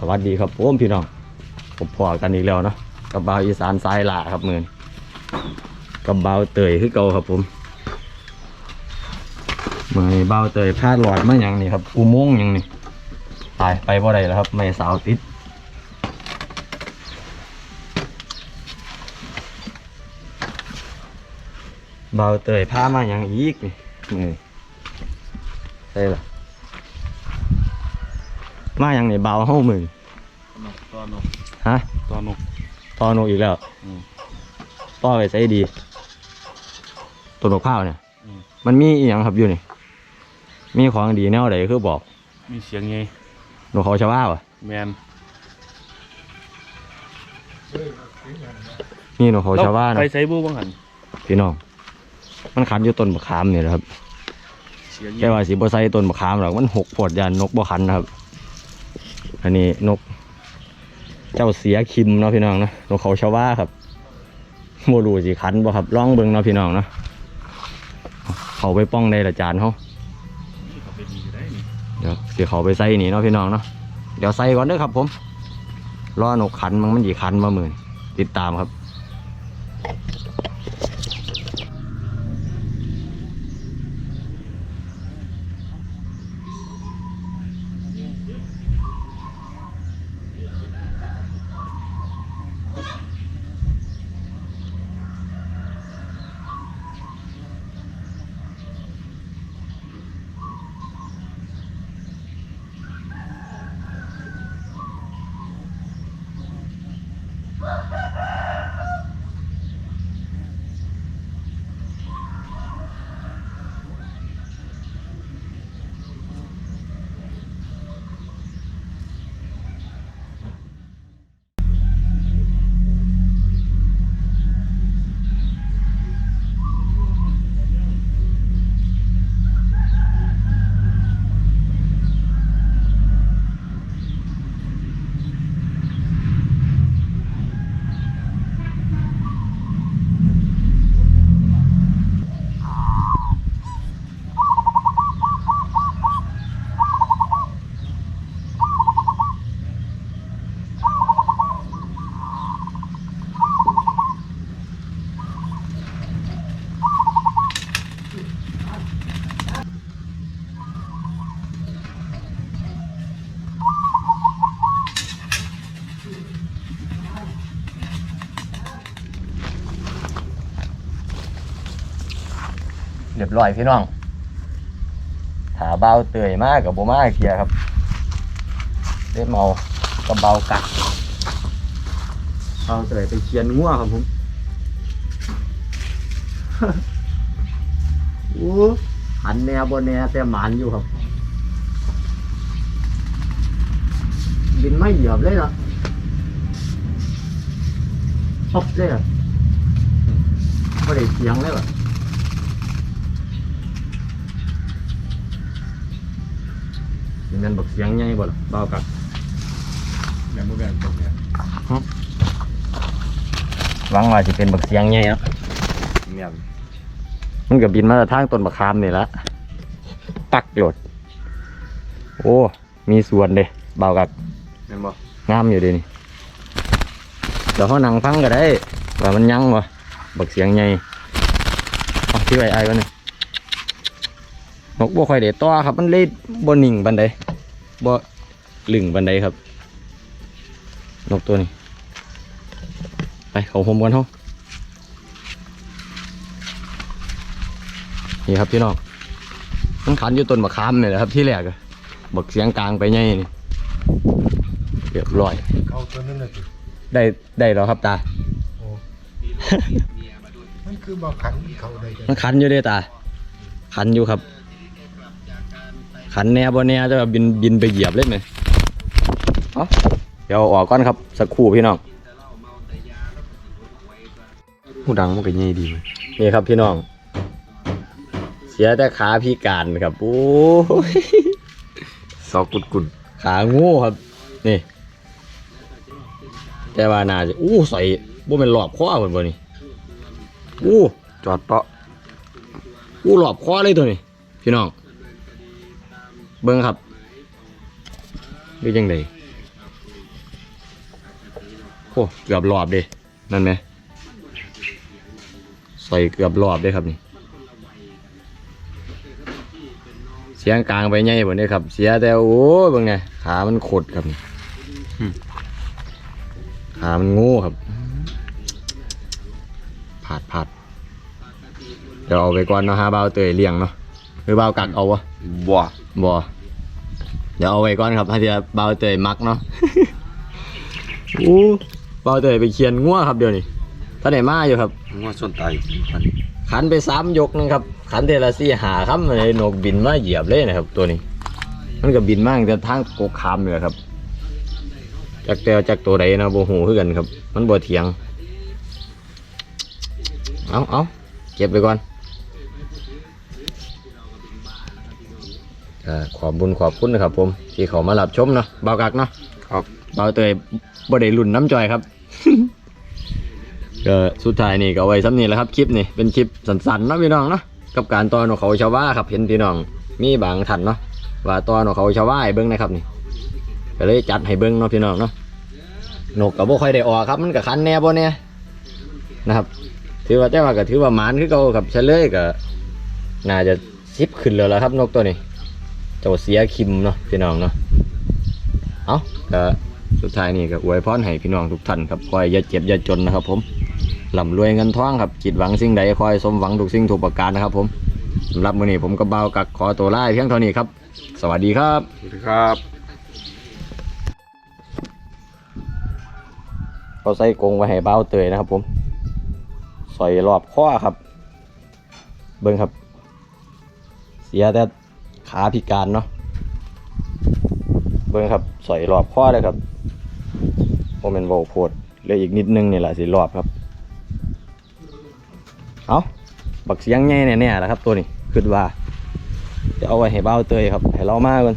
สวัสดีครับผมพี่น้องผมพอกันอีกแล้วเนาะกับบ่าวอีสานสายหล่าครับมือนกับบ่าวเตยคือเก่าครับผมเมือเบ่าวเตยพลาดหลอดมาอย่างนี้ครับอุโมงค์อย่างนี้ตายไปบ่ได้แล้วครับไม่สาวติดเบาเตยพามาอย่างอีกนี่ใช่ละ มาอย่างนี้บ่าวเฮ้ามือตัวนกฮะตัวนกตอนนกอีกแล้วอืมต่อไปใช้ดีตัวนกข้าวเนี่ยอืมมันมีอหย่างครับอยู่นี่มีของดีแนวใดคือบอก มีเสียงไงนกเขาชาวบ้าวะแมนนี่นกเขาชาวบ้าไปเนาะใส่บูบ้างหันพี่น้อง มันขันอยู่ต้นมะขามนี่แหละครับเสียงแค่ว่าสีบัใส่ต้นมะขามหรอกมันหกปวดยานนกบ่ขันนะครับ อันนี้นก เจ้าเสียคิมเนาะพี่น้องเนาะนกเขาชาวาครับโมรูสีขันบ่ครับล่องเบิงเนาะพี่น้องเนาะเขาไปป้องได้ละจานเขาเดี๋ยวเดี๋ยวเขาไปใส่นี่เนาะพี่น้องเนาะเดี๋ยวใส่ก่อนเด้อครับ ผมล่อนกขันมันมันสีขันมาหมื่นติดตามครับ Ha ha! เรียบร้อยพี่น้องถาเบาเตยมากกับโบมาเกียครับได้เมากับเบากักเบาเตยไปเคียนงัวครับผมโอ้หันแนวบนแนวแต่หมันอยู่ครับ บินไม่เหยียบเลยหรอชอบเลยหรอไม่ได้เสียงเลยเห รอนี่มันบักเสียงใหญ่บ่ล่ะเบากับแมนบูแมนตรงเนี้ยหวังว่าสิเป็นบักเสียงใหญ่เนาะแมนมันก็บินมาจากทางต้นบักขามนี่ละปักโหลดโอ้มีส่วนเด้เบากับแมนบ่งามอยู่เดีนี่เดี๋ยวเขานั่งฟังก็ได้ว่ามันยังวะบักเสียงใหญ่เอาที่ไว้ไอ้วะเนี่ย นกบ่ค่อยเด็ดต่อครับ มันเลยบ่นิ่งบันไดบ่ลึงบันไดครับ นกตัวนี้ ไปเขาผมกันเฮานี่ครับพี่น้องมันขันอยู่ต้นมะขามเนี่ยแหละครับที่แรกอะบักเสียงกลางไปไงนี่เรียบร้อยเขาตัวนั้นน่ะสิได้ได้แล้วครับตาโอ้มันคือบอกขันเขาได้กันมันขันอยู่เด้ตา ขันอยู่ครับ ขันแน่บ่แน่จะบินบินไปเหยียบเลยไหมเอาเดี๋ยวเอาออกก่อนครับสักครู่พี่น้องผู้ดังมันก็ยี่ดีนี่ครับพี่น้อง เสียแต่ขาพิการครับโอ้ยซอกุดกุดขางูครับ นี่ แต่ว่าน่าจะอู้ใส่บ่เป็นหลอบคอเหมือนบ่นี่อู้จอดเปาะอู้หลอบคอเลยตัวนี้ พี่น้อง เบิ้งครับดูยังไงอ้เกือบรอบเด้นั่นไหมใส่เกือบรอบเด้ครับนี่เสียงกลางไปใหญ่บ่เนี่ยครับ เสียแต่โอ้ยเบิ่งไงขามันขดครับนี่ขามันงูครับผาดผาดเดี๋ยวเอาไปก่อนเนาะฮะเบาวเตยเลี้ยงเนาะหรือเบาวกักเอาวะบัว บ่เดี๋ยวเอาไว้ก่อนครับถ้าจะเบาวเตยมักเนาะอู้เบาวเตยไปเคียนงัวครับเดี๋ยวนี้ท่านไหนมาอยู่ครับงัวส้นไตพันขันไปสามยกนึงครับขันเทละสี่หาครับมันเลยนกบินมาเหยียบเลยนะครับ ตัวนี้ มันก็บินมาตั้งแต่ทางกกคามเลยครับจากแต่จากตัวใดนะโบหูคือกันครับ มันบ่เถียง เอาเอาเก็บไปก่อน ก็ขอบบุญขอบคุณนะครับ ผม ที่เขามารับชมเนาะเบากักเนาะครับเบาเตยบ่ได้รุ่นน้ำจอยครับ ก็สุดท้ายนี่ก็เอาไว้ซ้ำนี่แหละครับคลิปนี่เป็นคลิปสั้นๆเนาะพี่น้องเนาะกับการตอนของเขาชาวว่าครับเห็นพี่น้องมีบางท่านเนาะว่าตอนของเขาชาวว่าให้เบิ้งนะครับนี่ก็เลยจัดให้เบิ้งเนาะพี่น้องเนาะนกก็บ่ค่อยได้ออกครับมันก็คันแน่บ่แน่นะครับ ถือว่าแต่ว่าก็ถือว่าหมานคือเก่าครับเฉลยก็น่าจะซิบขึ้นแล้วละครับนกตัวนี้ เจ้าเสียคิมเนาะพี่น้องเนาะเอาก็สุดท้ายนี่ก็อวยพรให้พี่น้องทุกท่านครับคอยอย่าเจ็บอย่าจนนะครับ ผมร่ำรวยเงินทองครับคิดหวังสิ่งใดคอยสมหวังทุกสิ่งทุกประการนะครับ ผมสำหรับมื้อนี้ผมก็เบาวกักขอตัวลาเพียงเท่านี้ครับ สวัสดีครับ สวัสดีครับเขาใส่กรงไว้ให้เบาวเตยนะครับ ผมใส่รอบข้อครับ เบิ้งครับ เสียแต่ ขาพิการเนาะเบิ้งครับสอยรอบข้อเลยครับโมเมนต์โวโพดเหลยอีกนิดนึงนี่แหละสิรอบครับเอาบักเสียงแง่แน่ๆแหละครับตัวนี้คือว่าจะเอาไว้ให้เบ้าเตยครับให้เรามาก่อน